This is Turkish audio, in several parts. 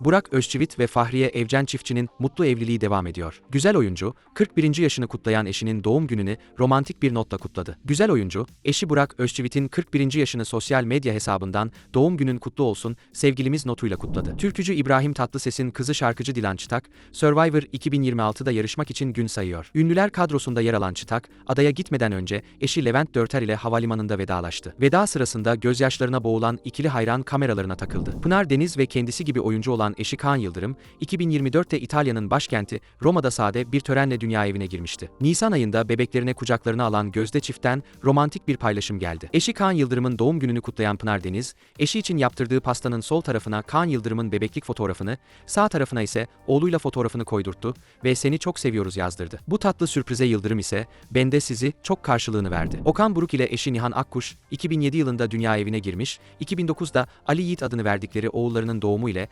Burak Özçivit ve Fahriye Evcen çiftçinin mutlu evliliği devam ediyor. Güzel oyuncu, 41. yaşını kutlayan eşinin doğum gününü romantik bir notla kutladı. Güzel oyuncu, eşi Burak Özçivit'in 41. yaşını sosyal medya hesabından doğum günün kutlu olsun sevgilimiz notuyla kutladı. Türkücü İbrahim Tatlıses'in kızı şarkıcı Dilan Çıtak, Survivor 2026'da yarışmak için gün sayıyor. Ünlüler kadrosunda yer alan Çıtak, adaya gitmeden önce eşi Levent Dörter ile havalimanında vedalaştı. Veda sırasında gözyaşlarına boğulan ikili hayran kameralarına takıldı. Pınar Deniz ve kendisi gibi oyuncu olan eşi Kaan Yıldırım, 2024'te İtalya'nın başkenti Roma'da sade bir törenle dünya evine girmişti. Nisan ayında bebeklerine kucaklarına alan Gözde çiftten romantik bir paylaşım geldi. Eşi Kaan Yıldırım'ın doğum gününü kutlayan Pınar Deniz, eşi için yaptırdığı pastanın sol tarafına Kaan Yıldırım'ın bebeklik fotoğrafını, sağ tarafına ise oğluyla fotoğrafını koydurttu ve seni çok seviyoruz yazdırdı. Bu tatlı sürprize Yıldırım ise ben de sizi çok karşılığını verdi. Okan Buruk ile eşi Nihan Akkuş 2007 yılında dünya evine girmiş, 2009'da Ali Yiğit adını verdikleri oğullarının doğumu ile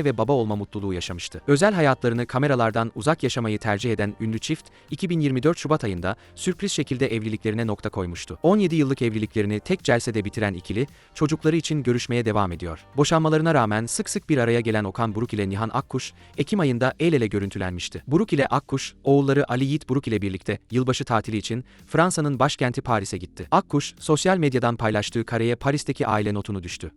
anne ve baba olma mutluluğu yaşamıştı. Özel hayatlarını kameralardan uzak yaşamayı tercih eden ünlü çift 2024 Şubat ayında sürpriz şekilde evliliklerine nokta koymuştu. 17 yıllık evliliklerini tek celsede bitiren ikili çocukları için görüşmeye devam ediyor. Boşanmalarına rağmen sık sık bir araya gelen Okan Buruk ile Nihan Akkuş Ekim ayında el ele görüntülenmişti. Buruk ile Akkuş, oğulları Ali Yiğit Buruk ile birlikte yılbaşı tatili için Fransa'nın başkenti Paris'e gitti. Akkuş, sosyal medyadan paylaştığı kareye Paris'teki aile notunu düştü.